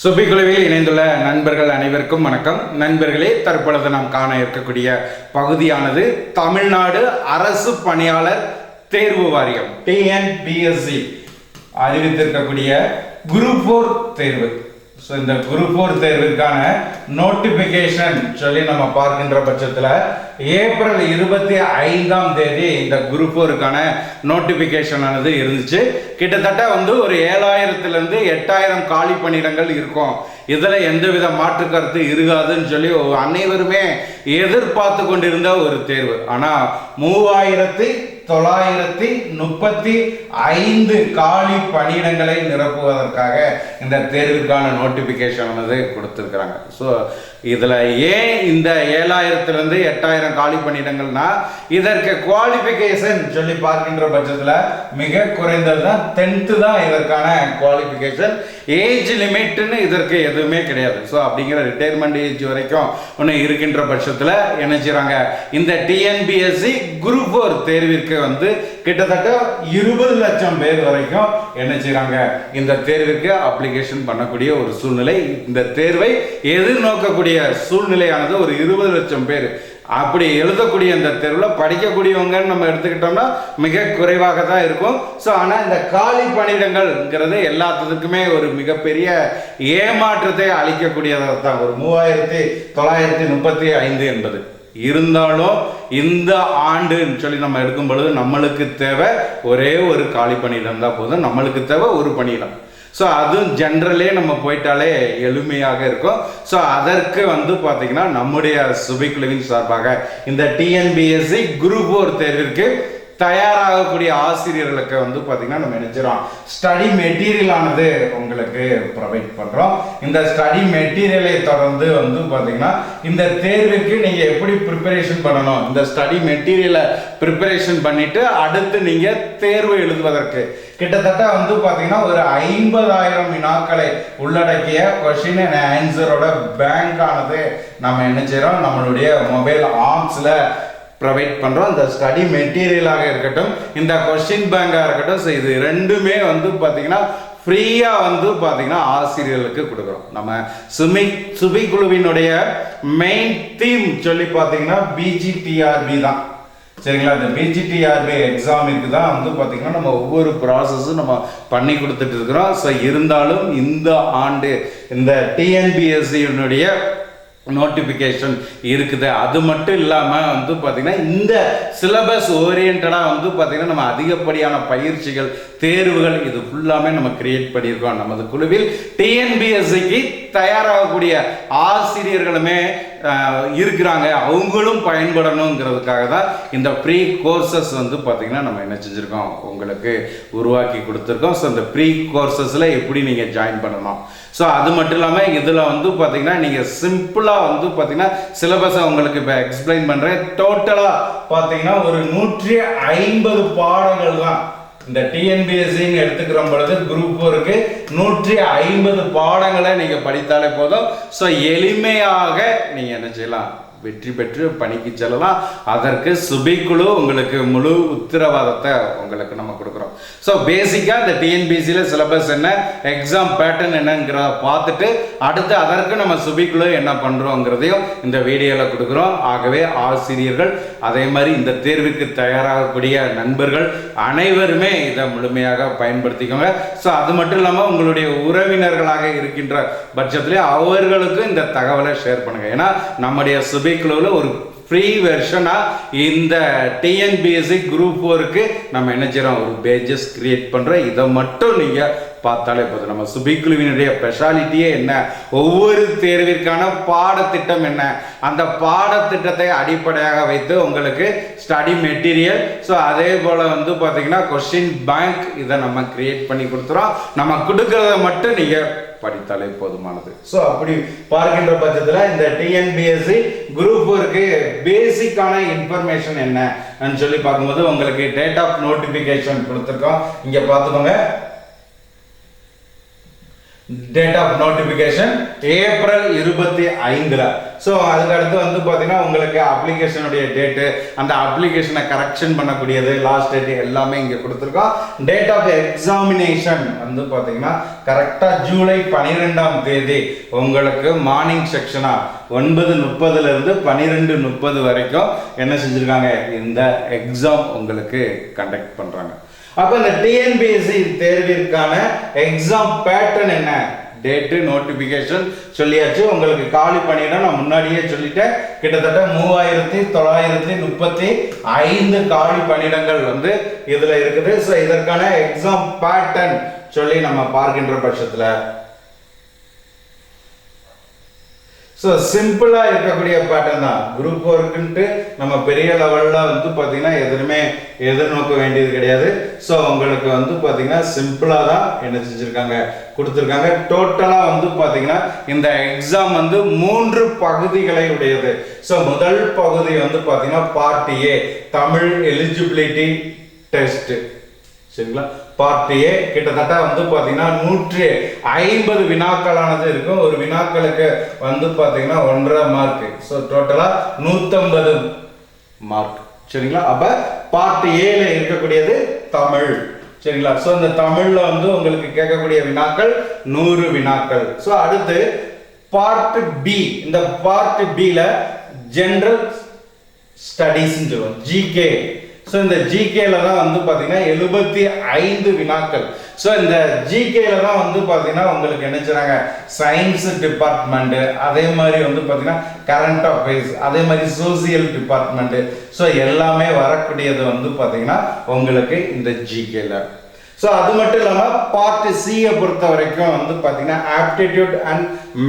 சுபிக்குழுவில் இணைந்துள்ள நண்பர்கள் அனைவருக்கும் வணக்கம். நண்பர்களே தற்பொழுது நாம் காண இருக்கக்கூடிய பகுதியானது தமிழ்நாடு அரசு பணியாளர் தேர்வு வாரியம் டிஎன்பிஎஸ்சி அறிவித்திருக்கக்கூடிய குரூப் ஃபோர் தேர்வு. ஸோ இந்த குரூப் ஃபோர் தேர்விற்கான நோட்டிஃபிகேஷன் சொல்லி நம்ம பார்க்கின்ற பட்சத்தில் ஏப்ரல் இருபத்தி ஐந்தாம் தேதி இந்த குரூப் ஃபோருக்கான நோட்டிஃபிகேஷன் ஆனது இருந்துச்சு. கிட்டத்தட்ட வந்து ஒரு ஏழாயிரத்துலேருந்து எட்டாயிரம் காலி பணியிடங்கள் இருக்கும். இதில் எந்தவித மாற்று கருத்து இருக்காதுன்னு சொல்லி அனைவருமே எதிர்பார்த்து கொண்டிருந்த ஒரு தேர்வு. ஆனால் மூவாயிரத்தி தொள்ளாயிரத்தி முப்பத்தி ஐந்து காலி பணியிடங்களை நிரப்புவதற்காக இந்த தேர்விற்கான நோட்டிஃபிகேஷன் வந்து கொடுத்துருக்குறாங்க. ஸோ இதில் ஏன் இந்த ஏழாயிரத்துலேருந்து எட்டாயிரம் காலி பணியிடங்கள்னா இதற்கு குவாலிஃபிகேஷன் சொல்லி பார்க்கின்ற பட்சத்தில் மிக குறைந்தது தான் டென்த்து தான் இதற்கான குவாலிஃபிகேஷன் ஏஜ் லிமிட்னு இதற்கு எதுவுமே கிடையாது. ஸோ அப்படிங்கிற ரிட்டையர்மெண்ட் ஏஜ் வரைக்கும் ஒன்று இருக்கின்ற பட்சத்தில் என்ன செய்கிறாங்க இந்த டிஎன்பிஎஸ்சி குரூப் ஃபோர் தேர்விற்கு வந்து கிட்டத்தட்ட இருபது லட்சம் பேர் வரைக்கும் என்ன செய்கிறாங்க இந்த தேர்விற்கு அப்ளிகேஷன் பண்ணக்கூடிய ஒரு சூழ்நிலை இந்த தேர்வை எதிர்நோக்கக்கூடிய சூழ்நிலையானது ஒரு இருபது லட்சம் பேர். அப்படி எழுதக்கூடிய அந்த தெருவில் படிக்கக்கூடியவங்கன்னு நம்ம எடுத்துக்கிட்டோம்னா மிக குறைவாக தான் இருக்கும். ஸோ ஆனால் இந்த காலி பணியிடங்கள்ங்கிறது எல்லாத்துக்குமே ஒரு மிகப்பெரிய ஏமாற்றத்தை அளிக்கக்கூடியதாக தான். ஒரு மூவாயிரத்தி தொள்ளாயிரத்தி முப்பத்தி ஐந்து என்பது. இருந்தாலும் இந்த ஆண்டுன்னு சொல்லி நம்ம எடுக்கும் பொழுது நம்மளுக்கு தேவை ஒரே ஒரு காலி பணியிடம் தான் போதும். நம்மளுக்கு தேவை ஒரு பணியிடம். ஸோ அதுவும் ஜென்ரலே நம்ம போயிட்டாலே எளிமையாக இருக்கும். ஸோ அதற்கு வந்து பார்த்தீங்கன்னா நம்முடைய சுபிக்குழுவின் சார்பாக இந்த டிஎன்பிஎஸ்சி குரூப் ஒரு தேர்விற்கு தயாராகக்கூடிய ஆசிரியர்களுக்கு வந்து பார்த்தீங்கன்னா நம்ம நினைச்சிடோம் ஸ்டடி மெட்டீரியல் ஆனது உங்களுக்கு ப்ரொவைட் பண்ணுறோம் இந்த ஸ்டடி மெட்டீரியலை தொடர்ந்து வந்து பார்த்தீங்கன்னா இந்த தேர்வுக்கு நீங்கள் எப்படி ப்ரிப்பரேஷன் பண்ணணும்? இந்த ஸ்டடி மெட்டீரியலை ப்ரிப்பரேஷன் பண்ணிவிட்டு அடுத்து நீங்கள் தேர்வு எழுதுவதற்கு கிட்டத்தட்ட வந்து பார்த்தீங்கன்னா ஒரு ஐம்பதாயிரம் வினாக்களை உள்ளடக்கிய கொஷின் அண்ட் ஆன்சரோட பேங்க் ஆனது நம்ம என்ன செய்கிறோம் நம்மளுடைய மொபைல் ஆப்ஸில் ப்ரொவைட் பண்ணுறோம் இந்த ஸ்டடி மெட்டீரியலாக இருக்கட்டும் இந்த கொஸ்டின் பேங்காக இருக்கட்டும் ஸோ இது ரெண்டுமே வந்து பார்த்தீங்கன்னா ஃப்ரீயாக வந்து பார்த்தீங்கன்னா ஆசிரியர்களுக்கு கொடுக்குறோம். நம்ம சுமி சுபி குழுவினுடைய மெயின் தீம் சொல்லி பார்த்தீங்கன்னா பிஜிடிஆர்பி தான். சரிங்களா? இந்த பிஜிடிஆர்பி எக்ஸாமிற்கு தான் வந்து பார்த்திங்கன்னா நம்ம ஒவ்வொரு ப்ராசஸும் நம்ம பண்ணி கொடுத்துட்டு இருக்கிறோம். ஸோ இருந்தாலும் இந்த ஆண்டு இந்த டிஎன்பிஎஸ்சியினுடைய நோட்டிஃபிகேஷன் இருக்குது. அது மட்டும் இல்லாமல் வந்து பார்த்திங்கன்னா இந்த சிலபஸ் ஓரியன்டாக வந்து பார்த்திங்கன்னா நம்ம அதிகப்படியான பயிற்சிகள் தேர்வுகள் இது ஃபுல்லாமே நம்ம கிரியேட் பண்ணியிருக்கோம். நமது குழுவில் டிஎன்பிஎஸ்சிக்கு தயாராகக்கூடிய ஆசிரியர்களுமே இருக்கிறாங்க. அவங்களும் பயன்படணுங்கிறதுக்காக தான் இந்த ப்ரீ கோர்சஸ் வந்து பார்த்திங்கன்னா நம்ம என்ன செஞ்சுருக்கோம்? உங்களுக்கு உருவாக்கி கொடுத்துருக்கோம். ஸோ இந்த ப்ரீ கோர்சஸில் எப்படி நீங்கள் ஜாயின் பண்ணணும் ஸோ அது மட்டும் இல்லாமல் இதில் வந்து பார்த்தீங்கன்னா நீங்கள் சிம்பிளாக வந்து பார்த்தீங்கன்னா சிலபஸை உங்களுக்கு இப்போ எக்ஸ்பிளைன் பண்ணுறேன் டோட்டலாக பார்த்தீங்கன்னா ஒரு நூற்றி ஐம்பது பாடங்கள் தான். இந்த டிஎன்பிஎஸ்சின்னு எடுத்துக்கிற பொழுது குரூப் ஃபோருக்கு நூற்றி ஐம்பது பாடங்களை நீங்கள் படித்தாலே போதும். ஸோ எளிமையாக நீங்கள் என்ன செய்யலாம்? வெற்றி பெற்று பணிக்கு செல்லலாம். அதற்கு சுபிக்குழு உங்களுக்கு முழு உத்தரவாதத்தை உங்களுக்கு நம்ம கொடுக்கும் ஸோ பேசிக்காக இந்த டிஎன்பிசியில் சிலபஸ் என்ன எக்ஸாம் பேட்டர்ன் என்னங்கிறத பார்த்துட்டு அடுத்து அதற்கு நம்ம சுபிக்குழு என்ன பண்ணுறோங்கிறதையும் இந்த வீடியோவில் கொடுக்குறோம். ஆகவே ஆசிரியர்கள் அதே மாதிரி இந்த தேர்வுக்கு தயாராகக்கூடிய நண்பர்கள் அனைவருமே இதை முழுமையாக பயன்படுத்திக்கோங்க. ஸோ அது மட்டும் இல்லாமல் உங்களுடைய உறவினர்களாக இருக்கின்ற பட்சத்திலே அவர்களுக்கும் இந்த தகவலை ஷேர் பண்ணுங்கள் ஏன்னா நம்முடைய சுபிக்குழுவில் ஒரு ஃப்ரீ வெர்ஷனாக இந்த டிஎன்பிஎஸ்சி குரூப் ஒர்க்கு நம்ம என்ன செய்கிறோம் ஒரு பேஜஸ் கிரியேட் பண்ணுறோம் இதை மட்டும் நீங்கள் பார்த்தாலே போதும். நம்ம சுபிக்குழுவினுடைய ஸ்பெஷாலிட்டியே என்ன? ஒவ்வொரு தேர்விற்கான பாடத்திட்டம் என்ன? அந்த பாடத்திட்டத்தை அடிப்படையாக வைத்து உங்களுக்கு ஸ்டடி மெட்டீரியல் ஸோ அதே போல் வந்து பார்த்தீங்கன்னா கொஸ்டின் பேங்க் இதை நம்ம கிரியேட் பண்ணி கொடுத்துறோம். நம்ம கொடுக்கறத மட்டும் நீங்கள் படித்தாலே போதுமானது. ஸோ அப்படி பார்க்கின்ற பட்சத்தில் இந்த டிஎன்பிஎஸ்சி குரூப் ஃபோருக்கு பேசிக்கான இன்ஃபர்மேஷன் என்னன்னு சொல்லி பார்க்கும்போது உங்களுக்கு டேட் ஆஃப் நோட்டிஃபிகேஷன் கொடுத்துருக்கோம். இங்கே பார்த்துக்கோங்க. டேட் ஆஃப் நோட்டிஃபிகேஷன் ஏப்ரல் இருபத்தி ஐந்தில் ஸோ அதுக்கடுத்து வந்து பார்த்தீங்கன்னா உங்களுக்கு அப்ளிகேஷனுடைய டேட்டு அந்த அப்ளிகேஷனை கரெக்ஷன் பண்ணக்கூடியது லாஸ்ட் டேட் எல்லாமே இங்கே கொடுத்துருக்கோம். டேட் ஆஃப் எக்ஸாமினேஷன் வந்து பார்த்தீங்கன்னா கரெக்டாக ஜூலை பன்னிரெண்டாம் தேதி. உங்களுக்கு மார்னிங் செக்ஷனாக ஒன்பது முப்பதுலேருந்து பன்னிரெண்டு முப்பது வரைக்கும் என்ன செஞ்சுருக்காங்க? இந்த எக்ஸாம் உங்களுக்கு கண்டக்ட் பண்ணுறாங்க அப்போ இந்த டிஎன்பிஎஸ்சி தேர்விற்கான எக்ஸாம் பேட்டர்ன் என்ன? டேட்டு நோட்டிஃபிகேஷன் சொல்லியாச்சு. உங்களுக்கு காலி பண்ணிடும் நான் முன்னாடியே சொல்லிட்டேன். கிட்டத்தட்ட மூவாயிரத்தி தொள்ளாயிரத்தி முப்பத்தி ஐந்து காலி பணியிடங்கள் வந்து இதில் இருக்குது. ஸோ இதற்கான எக்ஸாம் பேட்டர்ன் சொல்லி நம்ம பார்க்கின்ற பட்சத்தில் ஸோ சிம்பிளாக இருக்கக்கூடிய பேட்டர்ன் தான் குரூப் ஒர்க்குன்ட்டு நம்ம பெரிய லெவலில் வந்து பார்த்தீங்கன்னா எதுவுமே எதிர்நோக்க வேண்டியது கிடையாது. ஸோ உங்களுக்கு வந்து பார்த்தீங்கன்னா சிம்பிளாக தான் என்ன செஞ்சுருக்காங்க கொடுத்துருக்காங்க. டோட்டலாக வந்து பார்த்தீங்கன்னா இந்த எக்ஸாம் வந்து மூன்று பகுதிகளை உடையது. ஸோ முதல் பகுதி வந்து பார்த்தீங்கன்னா part A Tamil eligibility test சரிங்களா? பார்ட்டியே கிட்டத்தட்ட வந்து பார்த்தீங்கன்னா நூற்றி ஐம்பது வினாக்களானது இருக்கும். ஒரு வினாக்களுக்கு வந்து பார்த்தீங்கன்னா ஒன்றரை மார்க் ஸோ டோட்டலாக நூற்றம்பது மார்க் சரிங்களா? அப்போ பார்ட் ஏல இருக்கக்கூடியது தமிழ். சரிங்களா? ஸோ இந்த தமிழில் வந்து உங்களுக்கு கேட்கக்கூடிய வினாக்கள் நூறு வினாக்கள். ஸோ அடுத்து பார்ட் பி இந்த பார்ட் பியில் ஜென்ரல் ஸ்டடீஸ்னு சொல்லுவோம் ஜிகே ஸோ இந்த ஜிகேல தான் வந்து பார்த்தீங்கன்னா எழுபத்தி ஐந்து வினாக்கள். ஸோ இந்த ஜிகேல தான் வந்து பார்த்தீங்கன்னா உங்களுக்கு என்ன செய்றாங்க? சயின்ஸ் டிபார்ட்மெண்ட்டு அதே மாதிரி வந்து பார்த்தீங்கன்னா கரண்ட் அஃபேர்ஸ் அதே மாதிரி சோசியல் டிபார்ட்மெண்ட்டு ஸோ எல்லாமே வரக்கூடியது வந்து பார்த்தீங்கன்னா உங்களுக்கு இந்த ஜிகேல ஸோ அது மட்டும் இல்லாமல் பார்ட் சியை பொறுத்த வரைக்கும் வந்து பார்த்தீங்கன்னா ஆப்டிடியூட் அண்ட்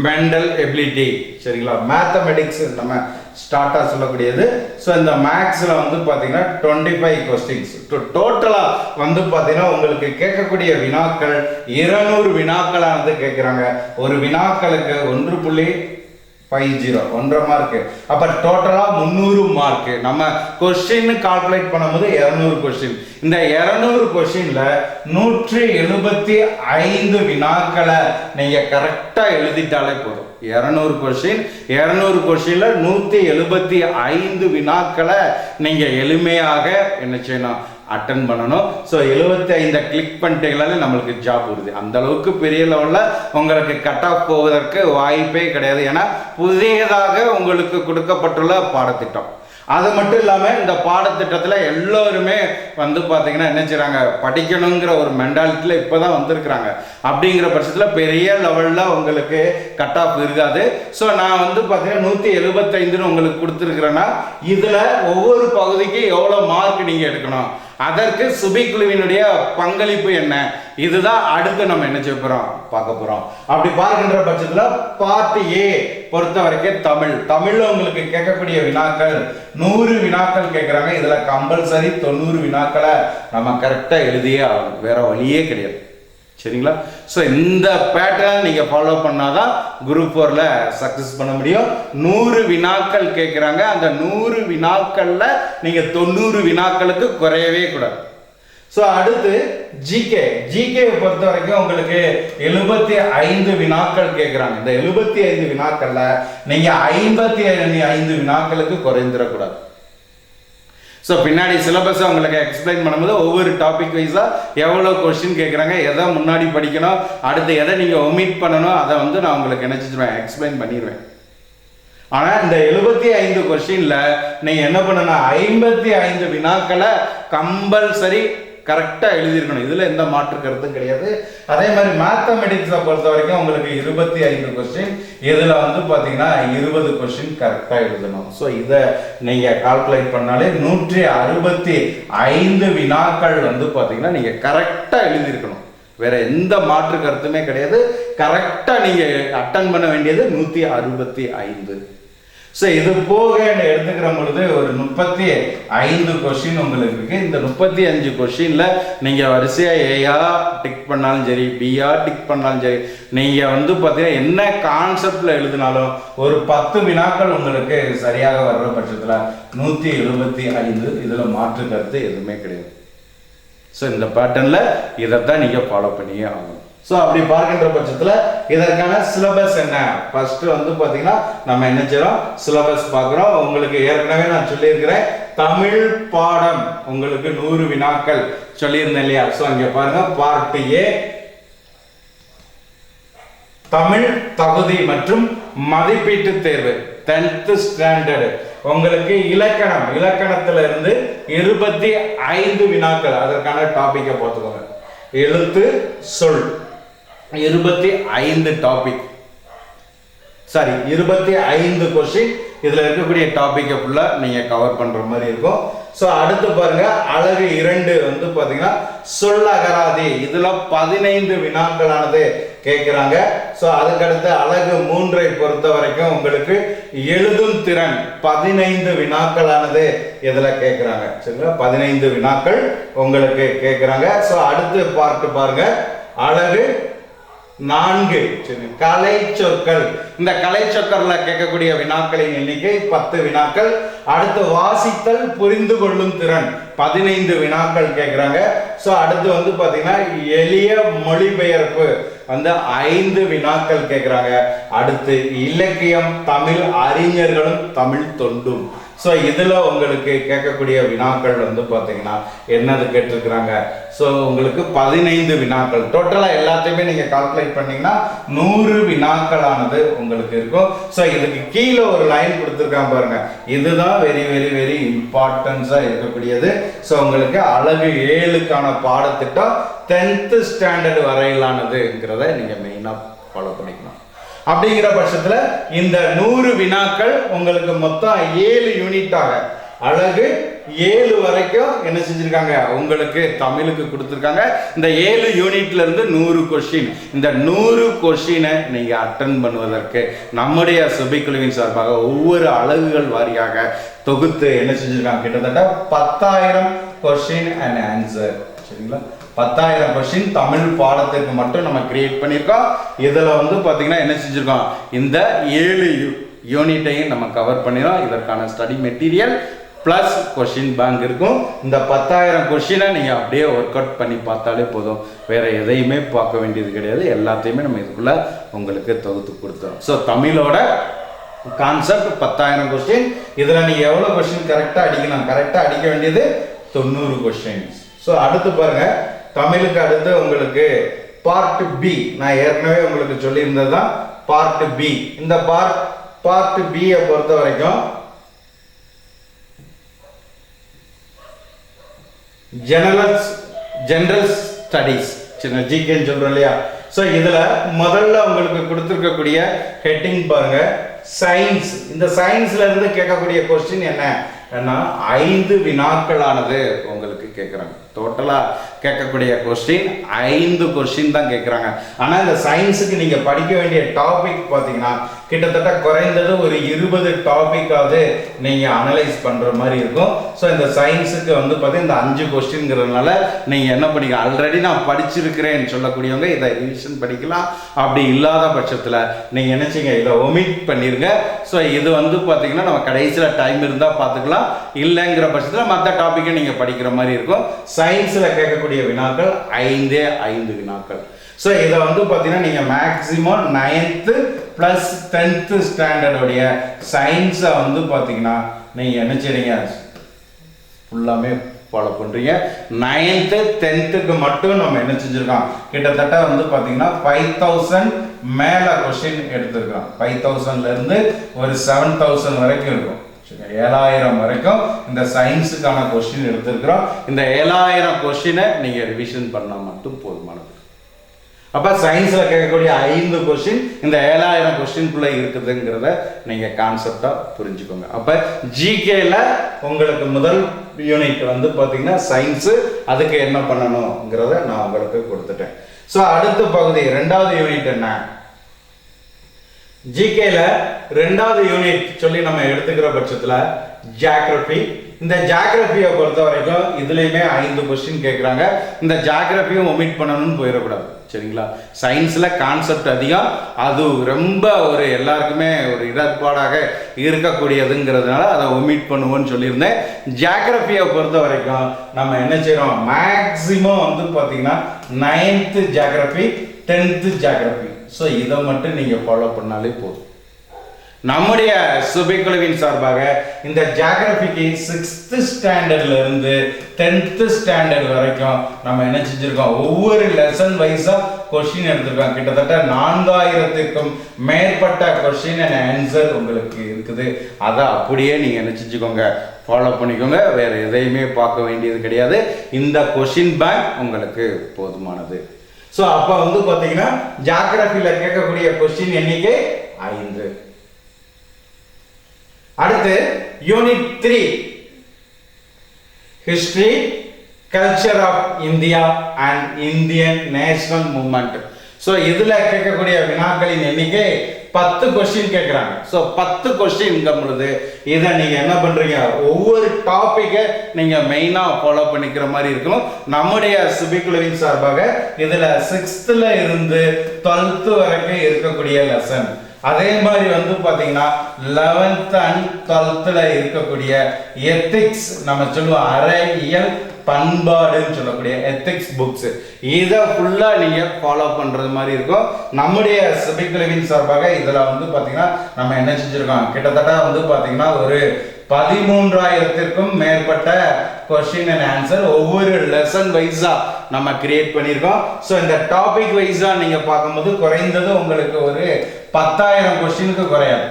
மெண்டல் எபிலிட்டி சரிங்களா? மேத்தமெட்டிக்ஸ் நம்ம ஸ்டார்ட்டாக சொல்லக்கூடியது. ஸோ இந்த மேக்ஸில் வந்து பார்த்தீங்கன்னா டுவெண்ட்டி ஃபைவ் கொஸ்டின்ஸ் டோட்டலாக வந்து பார்த்தீங்கன்னா உங்களுக்கு கேட்கக்கூடிய வினாக்கள் இருநூறு வினாக்களாக வந்து கேட்குறாங்க. ஒரு வினாக்களுக்கு ஒன்று புள்ளி ஃபைவ் ஜீரோ ஒன்றரை மார்க்கு அப்போ டோட்டலாக முந்நூறு மார்க்கு நம்ம கொஸ்டின்னு கால்குலேட் பண்ணும்போது இரநூறு கொஸ்டின் இந்த இரநூறு கொஸ்டினில் நூற்றி எழுபத்தி ஐந்து வினாக்களை நீங்கள் கரெக்டாக எழுதிட்டாலே போதும். இரநூறு கொஷின் இரநூறு கொஷினில் நூற்றி எழுபத்தி ஐந்து வினாக்களை நீங்கள் எளிமையாக என்ன செய்யணும் அட்டன் பண்ணணும். ஸோ எழுபத்தி ஐந்தை கிளிக் பண்ணிட்டீங்களாலே நம்மளுக்கு ஜாப் வருது. அந்த அளவுக்கு பெரிய லெவலில் உங்களுக்கு கட் ஆஃப் போவதற்கு வாய்ப்பே கிடையாது. ஏன்னா புதியதாக உங்களுக்கு கொடுக்கப்பட்டுள்ள பாடத்திட்டம். அது மட்டும் இல்லாமல் இந்த பாடத்திட்டத்தில் எல்லோருமே வந்து பார்த்தீங்கன்னா என்ன செய்கிறாங்க படிக்கணுங்கிற ஒரு மென்டாலிட்டியில் இப்போ தான் வந்திருக்கிறாங்க. அப்படிங்கிற பட்சத்தில் பெரிய லெவலில் உங்களுக்கு கட் ஆஃப் இருக்காது. ஸோ நான் வந்து பார்த்தீங்கன்னா நூற்றி எழுபத்தைந்துன்னு உங்களுக்கு கொடுத்துருக்குறேன்னா இதில் ஒவ்வொரு பகுதிக்கும் எவ்வளோ மார்க் நீங்கள் எடுக்கணும்? அதற்கு சுபி குழுவினுடைய பங்களிப்பு என்ன? இதுதான் அடுத்து நம்ம என்ன செய்ய போறோம்? பார்க்க போறோம். அப்படி பார்க்கின்ற பட்சத்துல பார்ட் ஏ பொறுத்த வரைக்கும் தமிழ். தமிழ்ல உங்களுக்கு கேட்கக்கூடிய வினாக்கள் நூறு வினாக்கள் கேட்குறாங்க. இதுல கம்பல்சரி தொண்ணூறு வினாக்களை நம்ம கரெக்டா எழுதியே ஆகணும். வேற வழியே கிடையாது. சரிங்களா? ஸோ இந்த பேட்டர்ன் நீங்கள் ஃபாலோ பண்ணாதான் குரூப் ஃபோரில் சக்ஸஸ் பண்ண முடியும். நூறு வினாக்கள் கேட்குறாங்க அந்த நூறு வினாக்களில் நீங்கள் தொண்ணூறு வினாக்களுக்கு குறையவே கூடாது. ஸோ அடுத்து ஜிகே ஜிகே பொறுத்த வரைக்கும் உங்களுக்கு எழுபத்தி ஐந்து வினாக்கள் கேட்குறாங்க இந்த எழுபத்தி ஐந்து வினாக்களில் நீங்கள் ஐம்பத்தி ஐந்து வினாக்களுக்கு குறைந்துடக்கூடாது. ஸோ பின்னாடி சிலபஸை உங்களுக்கு எக்ஸ்பிளைன் பண்ணும்போது ஒவ்வொரு டாபிக் வைஸாக எவ்வளோ கொஸ்டின் கேட்குறாங்க எதை முன்னாடி படிக்கணும் அடுத்து எதை நீங்கள் ஒமிட் பண்ணணும் அதை வந்து நான் உங்களுக்கு என்ன செஞ்சிருவேன் எக்ஸ்பிளைன் பண்ணிடுவேன் ஆனால் இந்த எழுபத்தி ஐந்து கொஸ்டினில் நீங்கள் என்ன பண்ணணும் ஐம்பத்தி ஐந்து வினாக்களை கம்பல்சரி கரெக்டாக எழுதியிருக்கணும். இதில் எந்த மாற்று கருத்தும் கிடையாது. அதே மாதிரி மேத்தமெட்டிக்ஸை பொறுத்த வரைக்கும் உங்களுக்கு இருபத்தி ஐந்து கொஸ்டின் இதில் வந்து பார்த்தீங்கன்னா இருபது கொஸ்டின் கரெக்டாக எழுதணும். ஸோ இதை நீங்கள் கால்குலேட் பண்ணாலே நூற்றி அறுபத்தி ஐந்து வினாக்கள் வந்து பார்த்தீங்கன்னா நீங்கள் கரெக்டாக எழுதியிருக்கணும். வேற எந்த மாற்று கருத்துமே கிடையாது. கரெக்டாக நீங்கள் அட்டன் பண்ண வேண்டியது நூற்றி அறுபத்தி ஐந்து. ஸோ இது போக எடுத்துக்கிற பொழுது ஒரு முப்பத்தி ஐந்து கொஸ்டின் உங்களுக்கு இருக்குது இந்த முப்பத்தி அஞ்சு கொஷினில் நீங்கள் வரிசையாக ஏயா டிக் பண்ணாலும் சரி பிஆர் டிக் பண்ணாலும் சரி நீங்கள் வந்து பார்த்தீங்கன்னா என்ன கான்செப்டில் எழுதினாலும் ஒரு பத்து வினாக்கள் உங்களுக்கு சரியாக வர்ற பட்சத்தில் நூற்றி எழுபத்தி ஐந்து இதில் மாற்று கருத்து எதுவுமே கிடையாது. ஸோ இந்த பேட்டர்னில் இதை தான் நீங்கள் ஃபாலோ பண்ணியே ஆகணும். ஸோ அப்படி பார்க்கின்ற பட்சத்தில் இதற்கான சிலபஸ் என்ன? ஃபஸ்ட்டு வந்து பார்த்தீங்கன்னா நம்ம என்ன செய்கிறோம் சிலபஸ் பார்க்குறோம். உங்களுக்கு ஏற்கனவே நான் சொல்லியிருக்கிறேன். தமிழ் பாடம் உங்களுக்கு நூறு வினாக்கள் சொல்லியிருந்தேன் இல்லையா? ஸோ அங்கே பாருங்க பார்ட் ஏ தமிழ் தகுதி மற்றும் மதிப்பீட்டு தேர்வு 10th ஸ்டாண்டர்டு உங்களுக்கு இலக்கணம் இலக்கணத்துல இருந்து இருபத்தி ஐந்து வினாக்கள். அதற்கான டாபிக்கை பார்த்துக்கோங்க. எழுத்து சொல். இருபத்தி ஐந்து டாபிக் சாரி இருபத்தி ஐந்து கொஸ்டின் இதில் இருக்கக்கூடிய டாப்பிக்கை ஃபுல்லாக நீங்கள் கவர் பண்ணுற மாதிரி இருக்கும். ஸோ அடுத்து பாருங்கள் அழகு இரண்டு வந்து பார்த்தீங்கன்னா சொல்லகராதி இதில் பதினைந்து வினாக்களானது கேட்குறாங்க ஸோ அதுக்கடுத்து அழகு மூன்றை பொறுத்த வரைக்கும் உங்களுக்கு எழுதும் திறன் பதினைந்து வினாக்களானது இதில் கேட்குறாங்க சரிங்களா? பதினைந்து வினாக்கள் உங்களுக்கு கேட்குறாங்க ஸோ அடுத்து பார்த்து பாருங்கள் அழகு நான்கு. சரி, கலை சொற்கள் இந்த கலை சொற்கள்ல கேட்கக்கூடிய வினாக்களின் எண்ணிக்கை பத்து வினாக்கள். அடுத்து வாசித்தல் புரிந்து கொள்ளும் திறன். பதினைந்து வினாக்கள் கேட்குறாங்க. ஸோ அடுத்து வந்து பார்த்தீங்கன்னா எளிய மொழிபெயர்ப்பு. வந்து ஐந்து வினாக்கள் கேட்குறாங்க. அடுத்து இலக்கியம் தமிழ் அறிஞர்களும் தமிழ் தொண்டும். ஸோ இதில் உங்களுக்கு கேட்கக்கூடிய வினாக்கள் வந்து பார்த்தீங்கன்னா என்னது கேட்டிருக்கிறாங்க? ஸோ உங்களுக்கு பதினைந்து வினாக்கள். டோட்டலாக எல்லாத்தையுமே நீங்கள் கால்குலேட் பண்ணிங்கன்னா நூறு வினாக்களானது உங்களுக்கு இருக்கும். ஸோ இதுக்கு கீழே ஒரு லைன் கொடுத்துருக்காங்க பாருங்கள் இதுதான் வெரி வெரி வெரி இம்பார்ட்டன்ஸாக இருக்கக்கூடியது. ஸோ உங்களுக்கு அழகு ஏழுக்கான பாடத்திட்டம் டென்த்து ஸ்டாண்டர்ட் வரையிலானதுங்கிறத நீங்கள் மெயினாக ஃபாலோ பண்ணிக்கணும். அப்படிங்கிற பட்சத்தில் இந்த நூறு வினாக்கள் உங்களுக்கு மொத்தம் ஏழு யூனிட்டாக. அழகு ஏழு வரைக்கும் என்ன செஞ்சுருக்காங்க? உங்களுக்கு தமிழுக்கு கொடுத்துருக்காங்க. இந்த ஏழு யூனிட்ல இருந்து நூறு கொஷின் இந்த நூறு கொஷினை நீங்கள் அட்டன் பண்ணுவதற்கு நம்முடைய சுபைக்குழுவின் சார்பாக ஒவ்வொரு அழகுகள் வாரியாக தொகுத்து என்ன செஞ்சிருக்காங்க? கிட்டத்தட்ட பத்தாயிரம் கொஷின் அண்ட் ஆன்சர் சரிங்களா? பத்தாயிரம் கொஸ்டின் தமிழ் பாடத்திற்கு மட்டும் நம்ம கிரியேட் பண்ணியிருக்கோம். இதில் வந்து பார்த்தீங்கன்னா என்ன செஞ்சுருக்கோம்? இந்த ஏழு யூனிட்டையும் நம்ம கவர் பண்ணிடும் இதற்கான study material plus question bank இருக்கும். இந்த பத்தாயிரம் கொஷினை நீங்கள் அப்படியே ஒர்க் அவுட் பண்ணி பார்த்தாலே போதும். வேறு எதையுமே பார்க்க வேண்டியது கிடையாது. எல்லாத்தையுமே நம்ம இதுக்குள்ளே உங்களுக்கு தொகுத்து கொடுத்துரும் ஸோ தமிழோட கான்செப்ட் பத்தாயிரம் கொஸ்டின் இதில் நீங்கள் எவ்வளோ கொஷின் கரெக்டாக அடிக்கணும் கரெக்டாக அடிக்க வேண்டியது தொண்ணூறு கொஷின்ஸ் ஸோ அடுத்து பாருங்கள் தமிழுக்கு அடுத்து உங்களுக்கு பார்ட் பி நான் ஏற்கனவே உங்களுக்கு சொல்லியிருந்தது தான் பார்ட் பி இந்த பார்ட் பார்ட் பியை பொறுத்த வரைக்கும் ஜெனரல் ஜெனரல் ஸ்டடீஸ் சின்ன ஜிகேன்னு சொல்கிறோம் இல்லையா? ஸோ இதில் முதல்ல உங்களுக்கு கொடுத்துருக்கக்கூடிய ஹெட்டிங் பாருங்க. சயின்ஸ் இந்த சயின்ஸ்லேருந்து கேட்கக்கூடிய கொஸ்டின் என்ன? ஏன்னா ஐந்து வினாக்களானது உங்களுக்கு கேட்குறாங்க. டோட்டலாக கேட்கக்கூடிய கொஸ்டின் ஐந்து கொஸ்டின் தான் கேட்குறாங்க. ஆனால் இந்த சயின்ஸுக்கு நீங்கள் படிக்க வேண்டிய டாபிக் பார்த்தீங்கன்னா கிட்டத்தட்ட குறைந்தது ஒரு இருபது டாபிக்காவது நீங்கள் அனலைஸ் பண்ணுற மாதிரி இருக்கும். ஸோ இந்த சயின்ஸுக்கு வந்து பார்த்தீங்கன்னா இந்த அஞ்சு கொஸ்டின்ங்கிறதுனால நீங்கள் என்ன பண்ணிக்க ஆல்ரெடி நான் படிச்சிருக்கிறேன்னு சொல்லக்கூடியவங்க இதை ரிவிஷன் படிக்கலாம். அப்படி இல்லாத பட்சத்தில் நீங்கள் நினச்சிங்க இதை ஒமிட் பண்ணிடுங்க ஸோ இது வந்து பார்த்தீங்கன்னா நம்ம கடைசியில் டைம் இருந்தால் பார்த்துக்கலாம். இல்லைங்கிற பட்சத்தில் மற்ற டாப்பிக்கை நீங்கள் படிக்கிற மாதிரி இருக்கும். சயின்ஸில் கேட்கக்கூடிய வினாக்கள் ஐந்தே ஐந்து வினாக்கள். ஸோ இதை வந்து பார்த்தீங்கன்னா நீங்கள் மேக்ஸிமம் நைன்த்து ப்ளஸ் டென்த்து ஸ்டாண்டர்டுடைய சயின்ஸை வந்து பார்த்தீங்கன்னா நீங்கள் என்ன செய்றீங்க? ஃபுல்லாமே ஃபாலோ பண்ணுறீங்க நைன்த்து டென்த்துக்கு மட்டும் நம்ம என்ன செஞ்சுருக்கோம்? கிட்டத்தட்ட வந்து பார்த்தீங்கன்னா ஃபைவ் தௌசண்ட் மேலே கொஷின் எடுத்திருக்கோம். ஃபைவ் தௌசண்ட்லேருந்து ஒரு செவன் தௌசண்ட் வரைக்கும் இருக்கும். ஏழாயிரம் வரைக்கும் இந்த சயின்ஸுக்கான கொஸ்டின் எடுத்திருக்கிறோம். இந்த ஏழாயிரம் கொஸ்டினை நீங்கள் ரிவிஷன் பண்ணால் மட்டும் போதுமானது. அப்போ சயின்ஸில் கேட்கக்கூடிய ஐந்து கொஸ்டின் இந்த ஏழாயிரம் கொஸ்டின்குள்ளே இருக்குதுங்கிறத நீங்கள் கான்செப்டாக புரிஞ்சுக்கோங்க. அப்போ ஜிகேல உங்களுக்கு முதல் யூனிட் வந்து பார்த்தீங்கன்னா சயின்ஸு அதுக்கு என்ன பண்ணணுங்கிறத நான் உங்களுக்கு கொடுத்துட்டேன். ஸோ அடுத்த பகுதி ரெண்டாவது யூனிட் என்ன? ஜிகேல ரெண்டாவது யூனிட் சொல்லி நம்ம எடுத்துக்கிற பட்சத்தில் ஜாக்ரஃபி இந்த ஜாக்ரஃபியை பொறுத்த வரைக்கும் இதுலேயுமே ஐந்து கொஸ்டின் கேட்குறாங்க இந்த ஜாக்ரஃபியும் ஒமிட் பண்ணணும்னு போயிடக்கூடாது. சரிங்களா? சயின்ஸில் கான்செப்ட் அதிகம். அது ரொம்ப ஒரு எல்லாருக்குமே ஒரு இடர்பாடாக இருக்கக்கூடியதுங்கிறதுனால அதை ஒமிட் பண்ணுவோன்னு சொல்லியிருந்தேன். ஜாக்ரஃபியை பொறுத்த வரைக்கும் நம்ம என்ன செய்கிறோம் மேக்ஸிமம் வந்து பார்த்திங்கன்னா ninth geography tenth geography so இதை மட்டும் நீங்கள் ஃபாலோ பண்ணாலே போதும். நம்முடைய சுபைக்குழுவின் சார்பாக இந்த ஜாகிரபிக்கு சிக்ஸ்த்து ஸ்டாண்டர்ட்லேருந்து டென்த்து ஸ்டாண்டர்ட் வரைக்கும் நம்ம என்ன செஞ்சிருக்கோம்? ஒவ்வொரு லெசன் வைஸாக கொஷின் எடுத்திருக்கோம். கிட்டத்தட்ட நான்காயிரத்துக்கும் மேற்பட்ட கொஷின் அண்ட் ஆன்சர் உங்களுக்கு இருக்குது. அதை அப்படியே நீங்கள் என்ன செஞ்சுக்கோங்க. ஃபாலோ பண்ணிக்கோங்க. வேறு எதையுமே பார்க்க வேண்டியது கிடையாது. இந்த கொஷின் பேங்க் உங்களுக்கு போதுமானது. ஸோ அப்போ வந்து பார்த்தீங்கன்னா ஜாகிரபியில் கேட்கக்கூடிய கொஸ்டின் எண்ணிக்கை ஐந்து. அடுத்து unit three history culture of India and Indian national movement so இதில் கேட்கக்கூடிய வினாக்களின் எண்ணிக்கை பத்து கொஸ்டின் கேட்குறாங்க ஸோ பத்து கொஸ்டின்ங்கும் பொழுது இதை நீங்கள் என்ன பண்ணுறீங்க ஒவ்வொரு டாப்பிக்கை நீங்கள் மெயினாக ஃபாலோ பண்ணிக்கிற மாதிரி இருக்கணும். நம்முடைய சுபிக்குழுவின் சார்பாக இதில் சிக்ஸ்த்தில் இருந்து டுவெல்த்து வரைக்கும் இருக்கக்கூடிய லெசன் அதே மாதிரி வந்து பார்த்தீங்கன்னா லெவன்த் அண்ட் டுவெல்த்தில் இருக்கக்கூடிய எத்திக்ஸ் நம்ம சொல்லுவோம். அறையியல் பண்பாடுன்னு சொல்லக்கூடிய எத்திக்ஸ் புக்ஸ் இதை ஃபுல்லா நீங்க ஃபாலோ பண்றது மாதிரி இருக்கும். நம்முடைய சிபிக்குழுவின் சார்பாக இதுல வந்து பாத்தீங்கன்னா நம்ம என்ன செஞ்சிருக்கோம்? கிட்டத்தட்ட வந்து பாத்தீங்கன்னா ஒரு பதிமூன்றாயிரத்திற்கும் மேற்பட்ட கொஸ்டின் அண்ட் ஆன்சர் ஒவ்வொரு லெசன் வைஸா நம்ம கிரியேட் பண்ணியிருக்கோம். ஸோ இந்த டாபிக் வைஸா நீங்க பார்க்கும்போது குறைந்தது உங்களுக்கு ஒரு பத்தாயிரம் கொஸ்டினுக்கு குறையாது.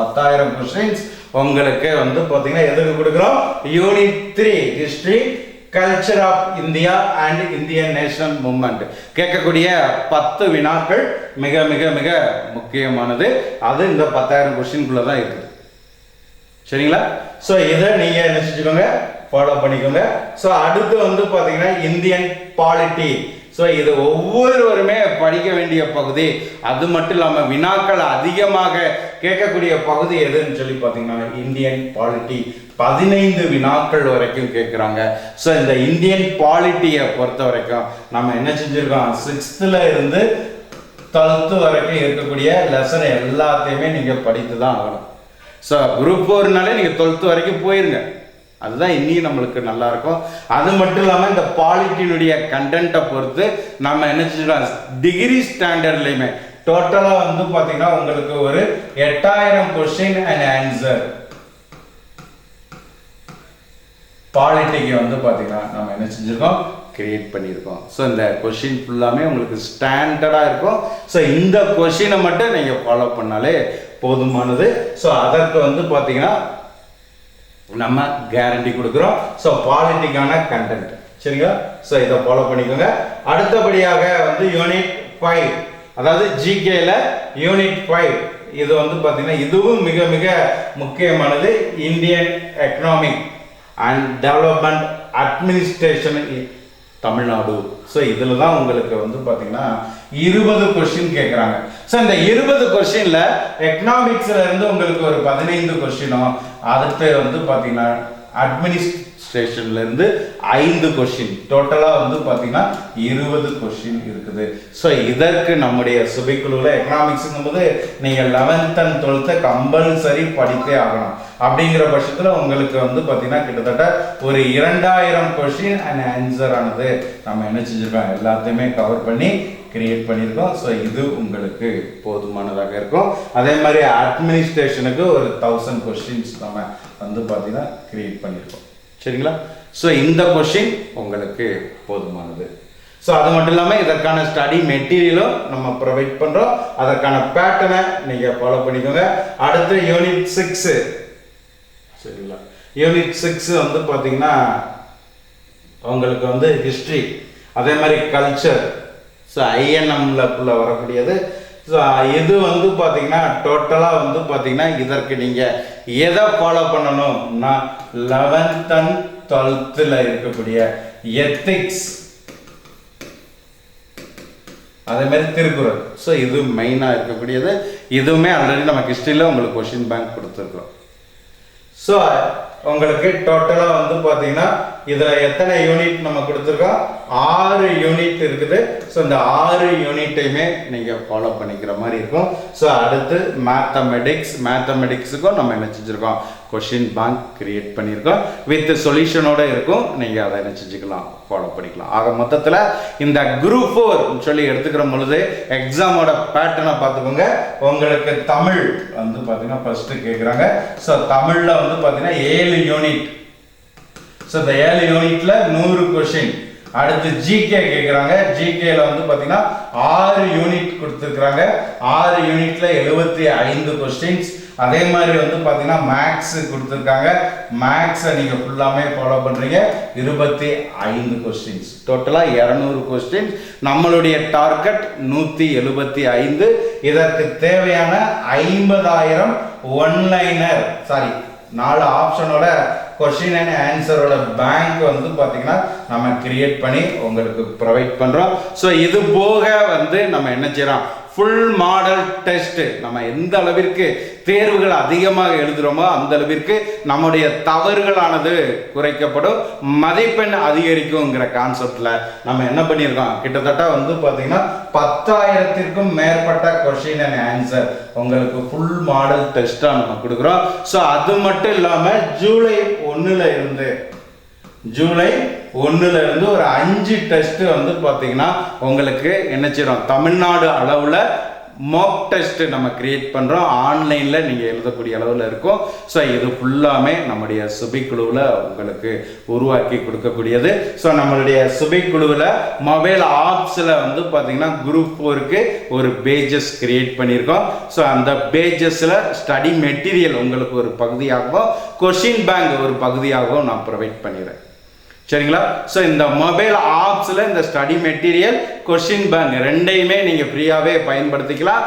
பத்தாயிரம் கொஸ்டின்ஸ் உங்களுக்கு வந்து பார்த்தீங்கன்னா எதுக்கு கொடுக்குறோம்? Unit three history culture of India and Indian national movement கேட்கக்கூடிய பத்து வினாக்கள் மிக மிக மிக முக்கியமானது. அது இந்த பத்தாயிரம் கொஸ்டின்குள்ள தான் இருக்குது. சரிங்களா? ஸோ இதை நீங்கள் என்ன செஞ்சுக்கோங்க? ஃபாலோ பண்ணிக்கோங்க. ஸோ அடுத்து வந்து பார்த்தீங்கன்னா இந்தியன் பாலிட்டி ஸோ இது ஒவ்வொருவருமே படிக்க வேண்டிய பகுதி. அது மட்டும் இல்லாமல் வினாக்கள் அதிகமாக கேட்கக்கூடிய பகுதி எதுன்னு சொல்லி பார்த்தீங்கன்னா இந்தியன் பாலிட்டி பதினைந்து வினாக்கள் வரைக்கும் கேட்குறாங்க. ஸோ இந்த இந்தியன் பாலிட்டியை பொறுத்த வரைக்கும் நம்ம என்ன செஞ்சுருக்கோம்? சிக்ஸ்த்தில் இருந்து டுவெல்த்து வரைக்கும் இருக்கக்கூடிய லெசன் எல்லாத்தையுமே நீங்கள் படித்து தான் ஆகணும் ஸோ குரூப் ஃபோர்னாலே நீங்கள் டுவெல்த்து வரைக்கும் போயிருங்க. அதுதான் இன்னும் நம்மளுக்கு நல்லா இருக்கும் அது மட்டும் இல்லாமல் இந்த பாலிட்டினுடைய கண்டென்ட்டை பொறுத்து நம்ம என்ன செஞ்சுக்கலாம்? டிகிரி ஸ்டாண்டர்ட்லையுமே டோட்டலாக வந்து பார்த்தீங்கன்னா உங்களுக்கு ஒரு எட்டாயிரம் கொஸ்டின் அண்ட் ஆன்சர் பாலிட்டிக்கு வந்து பார்த்தீங்கன்னா நம்ம என்ன செஞ்சுருக்கோம்? கிரியேட் பண்ணியிருக்கோம். ஸோ இந்த கொஷின் ஃபுல்லாமே உங்களுக்கு ஸ்டாண்டர்டாக இருக்கும். ஸோ இந்த கொஷினை மட்டும் நீங்கள் ஃபாலோ பண்ணாலே போதுமானது. ஸோ அதற்கு வந்து பார்த்தீங்கன்னா நம்ம கேரண்டி கொடுக்குறோம். ஸோ பாலிட்டிக்கான கண்டென்ட் சரிங்களா? ஸோ இதை ஃபாலோ பண்ணிக்கோங்க. அடுத்தபடியாக வந்து யூனிட் ஃபைவ் அதாவது ஜிகேல யூனிட் ஃபைவ் இது வந்து பார்த்தீங்கன்னா இதுவும் மிக மிக முக்கியமானது. Indian economic and development administration Tamil Nadu. So இதில் தான் உங்களுக்கு வந்து பார்த்தீங்கன்னா இருபது கொஸ்டின் கேட்குறாங்க ஸோ இந்த இருபது கொஸ்டினில் எக்கனாமிக்ஸில் இருந்து உங்களுக்கு ஒரு பதினைந்து கொஸ்டினும் அடுத்து வந்து பார்த்தீங்கன்னா அட்மினிஸ்ட்ரேஷன்லேருந்து ஐந்து கொஸ்டின் டோட்டலாக வந்து பார்த்தீங்கன்னா இருபது கொஸ்டின் இருக்குது. ஸோ இதற்கு நம்முடைய சுபைக்குழுவில் எக்கனாமிக்ஸுங்கும் போது நீங்கள் லெவன்த் அண்ட் டுவெல்த்தை கம்பல்சரி படித்தே ஆகணும். அப்படிங்கிற பட்சத்தில் உங்களுக்கு வந்து பார்த்தீங்கன்னா கிட்டத்தட்ட ஒரு இரண்டாயிரம் கொஸ்டின் அண்ட் ஆன்சர் ஆனது நம்ம என்ன செஞ்சுருக்கோம்? எல்லாத்தையுமே கவர் பண்ணி கிரியேட் பண்ணியிருக்கோம் ஸோ இது உங்களுக்கு போதுமானதாக இருக்கும். அதே மாதிரி அட்மினிஸ்ட்ரேஷனுக்கு ஒரு தௌசண்ட் கொஸ்டின்ஸ் நம்ம வந்து பார்த்தீங்கன்னா கிரியேட் பண்ணியிருக்கோம் சரிங்களா? ஸோ இந்த கொஷின் உங்களுக்கு போதுமானது. ஸோ அது மட்டும் இல்லாமல் இதற்கான ஸ்டடி மெட்டீரியலும் நம்ம ப்ரொவைட் பண்ணுறோம் அதற்கான பேட்டர்னை நீங்கள் ஃபாலோ பண்ணிக்கோங்க. அடுத்து யூனிட் சிக்ஸு சரிங்களா? யூனிட் சிக்ஸு வந்து பார்த்தீங்கன்னா உங்களுக்கு வந்து ஹிஸ்ட்ரி அதே மாதிரி கல்ச்சர் ஸோ ஐஎன்எம்ல வரக்கூடியது. ஸோ இது வந்து பார்த்தீங்கன்னா டோட்டலாக வந்து பார்த்தீங்கன்னா இதற்கு நீங்கள் எதை ஃபாலோ பண்ணணும்னா லெவன்த் அண்ட் டுவெல்த்தில் இருக்கக்கூடிய எத்திக்ஸ் அதே மாதிரி திருக்குறள். ஸோ இது மெயினாக இருக்கக்கூடியது. இதுவுமே ஆல்ரெடி நம்ம ஹிஸ்ட்ரியில் உங்களுக்கு கொஷின் பேங்க் கொடுத்துருக்குறோம். ஸோ உங்களுக்கு டோட்டலாக வந்து பார்த்தீங்கன்னா இதில் எத்தனை யூனிட் நம்ம கொடுத்துருக்கோம்? ஆறு யூனிட் இருக்குது. ஸோ இந்த ஆறு யூனிட்டையுமே நீங்கள் ஃபாலோ பண்ணிக்கிற மாதிரி இருக்கும். ஸோ அடுத்து மேத்தமெட்டிக்ஸ் மேத்தமெட்டிக்ஸுக்கும் நம்ம என்ன செஞ்சுருக்கோம்? கொஷின் பேங்க் கிரியேட் பண்ணியிருக்கோம். வித் சொல்யூஷனோட இருக்கும். நீங்கள் அதை என்ன செஞ்சுக்கலாம்? ஃபாலோ பண்ணிக்கலாம். ஆக மொத்தத்தில் இந்த குரூப் ஃபோர் சொல்லி எடுத்துக்கிற பொழுது எக்ஸாமோட பேட்டர்னை பார்த்துக்கோங்க. உங்களுக்கு தமிழ் வந்து பார்த்தீங்கன்னா ஃபஸ்ட்டு கேட்குறாங்க ஸோ தமிழில் வந்து பார்த்தீங்கன்னா ஏழு யூனிட் ஸோ இந்த ஏழு யூனிட்டில் நூறு கொஷின் அடுத்து ஜிகே கேட்குறாங்க ஜிகேல வந்து பார்த்தீங்கன்னா ஆறு யூனிட் கொடுத்துருக்குறாங்க. ஆறு யூனிட்ல எழுபத்தி ஐந்து கொஸ்டின்ஸ் அதே மாதிரி வந்து பார்த்தீங்கன்னா மேக்ஸ் கொடுத்துருக்காங்க. மேக்ஸை நீங்கள் ஃபுல்லாமே ஃபாலோ பண்ணுறீங்க இருபத்தி ஐந்து கொஸ்டின்ஸ் டோட்டலாக இரநூறு கொஸ்டின்ஸ் நம்மளுடைய டார்கெட் நூற்றி எழுபத்தி ஐந்து. இதற்கு தேவையான ஐம்பதாயிரம் ஒன்லைனர் சாரி நாலு ஆப்ஷனோட கொஷின் அண்ட் ஆன்சரோட பேங்க் வந்து பார்த்தீங்கன்னா நம்ம கிரியேட் பண்ணி உங்களுக்கு ப்ரொவைட் பண்ணுறோம் ஸோ இது போக வந்து நம்ம என்ன செய்கிறோம் ஃபுல் மாடல் டெஸ்ட் நம்ம எந்த அளவிற்கு தேர்வுகள் அதிகமாக எழுதுகிறோமோ அந்த அளவிற்கு நம்முடைய தவறுகளானது குறைக்கப்படும். மதிப்பெண் அதிகரிக்குங்கிற கான்செப்டில் நம்ம என்ன பண்ணியிருக்கோம்? கிட்டத்தட்ட வந்து பார்த்தீங்கன்னா பத்தாயிரத்திற்கும் மேற்பட்ட கொஷின் அண்ட் ஆன்சர் உங்களுக்கு ஃபுல் மாடல் டெஸ்ட்டாக நம்ம கொடுக்குறோம். ஸோ அது மட்டும் இல்லாமல் ஜூலை ஒன்றில் இருந்து ஜூலை ஒன்றுல இருந்து ஒரு அஞ்சு டெஸ்ட் வந்து பார்த்தீங்கன்னா உங்களுக்கு என்ன செய்யறோம்? தமிழ்நாடு அளவில் மாக் டெஸ்ட் நம்ம கிரியேட் பண்ணுறோம் ஆன்லைனில் நீங்கள் எழுதக்கூடிய அளவில் இருக்கும். ஸோ இது ஃபுல்லாமே நம்முடைய சுபி குழுவில் உங்களுக்கு உருவாக்கி கொடுக்கக்கூடியது. ஸோ நம்மளுடைய சுபி குழுவில் மொபைல் ஆப்ஸில் வந்து பார்த்தீங்கன்னா குரூப் ஃபோருக்கு ஒரு பேஜஸ் கிரியேட் பண்ணியிருக்கோம். ஸோ அந்த பேஜஸில் ஸ்டடி மெட்டீரியல் உங்களுக்கு ஒரு பகுதியாகவும் கொஷின் பேங்க் ஒரு பகுதியாகவும் நான் ப்ரொவைட் பண்ணிடுறேன். சரிங்களா? ஸோ இந்த மொபைல் ஆப்ஸில் இந்த ஸ்டடி மெட்டீரியல் கொஷின் பேங்க் ரெண்டையுமே நீங்கள் ஃப்ரீயாகவே பயன்படுத்திக்கலாம்.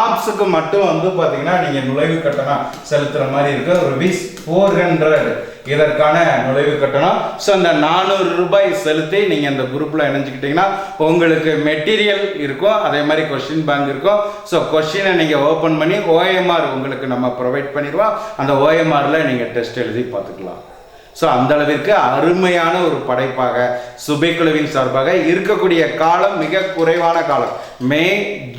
ஆப்ஸுக்கு மட்டும் வந்து பார்த்தீங்கன்னா நீங்கள் நுழைவு கட்டணம் செலுத்துகிற மாதிரி இருக்கு. ருபீஸ் ஃபோர் ஹண்ட்ரட் இதற்கான நுழைவு கட்டணம். ஸோ அந்த நானூறு ரூபாய் செலுத்தி நீங்கள் அந்த குரூப்பில் இணைஞ்சிக்கிட்டீங்கன்னா உங்களுக்கு மெட்டீரியல் இருக்கும். அதே மாதிரி கொஷின் பேங்க் இருக்கும். ஸோ கொஷினை நீங்கள் ஓப்பன் பண்ணி ஓஎம்ஆர் உங்களுக்கு நம்ம ப்ரொவைட் பண்ணிடுவோம். அந்த ஓஎம்ஆரில் நீங்கள் டெஸ்ட் எழுதி பார்த்துக்கலாம் ஸோ அந்த அளவிற்கு அருமையான ஒரு படைப்பாக சுபைக்குழுவின் சார்பாக இருக்கக்கூடிய காலம் மிக குறைவான காலம். மே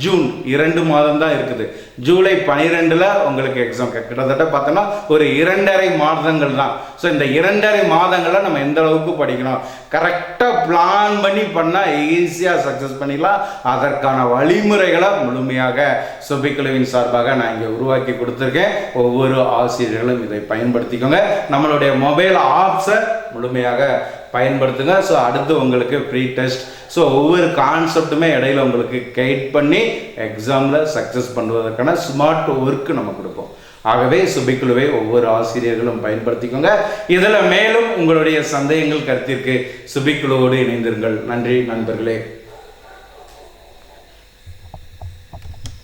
ஜூன் இரண்டு மாதம் தான் இருக்குது. ஜூலை பனிரெண்டில் உங்களுக்கு எக்ஸாம் கிட்டத்தட்ட பார்த்தோன்னா ஒரு இரண்டரை மாதங்கள் தான். ஸோ இந்த இரண்டரை மாதங்களில் நம்ம எந்த அளவுக்கு படிக்கணும்? கரெக்டாக பிளான் பண்ணி பண்ணால் ஈஸியாக சக்ஸஸ் பண்ணிடலாம். அதற்கான வழிமுறைகளை முழுமையாக சுபிக்குழுவின் சார்பாக நான் இங்கே உருவாக்கி கொடுத்துருக்கேன். ஒவ்வொரு ஆசிரியர்களும் இதை பயன்படுத்திக்கோங்க. நம்மளுடைய மொபைல் ஆப்ஸை முழுமையாக பயன்படுத்துங்க. ஸோ அடுத்து உங்களுக்கு ஃப்ரீ டெஸ்ட் ஸோ ஒவ்வொரு கான்செப்ட்டுமே இடையில உங்களுக்கு கைட் பண்ணி எக்ஸாமில் சக்ஸஸ் பண்ணுவதற்கான ஸ்மார்ட் ஒர்க் நம்ம கொடுப்போம். ஆகவே சுபிக்குழுவை ஒவ்வொரு ஆசிரியர்களும் பயன்படுத்திக்கோங்க. இதில் மேலும் உங்களுடைய சந்தேகங்கள் கருத்திற்கு சுபிக்குழுவோடு இணைந்திருங்கள். நன்றி நண்பர்களே.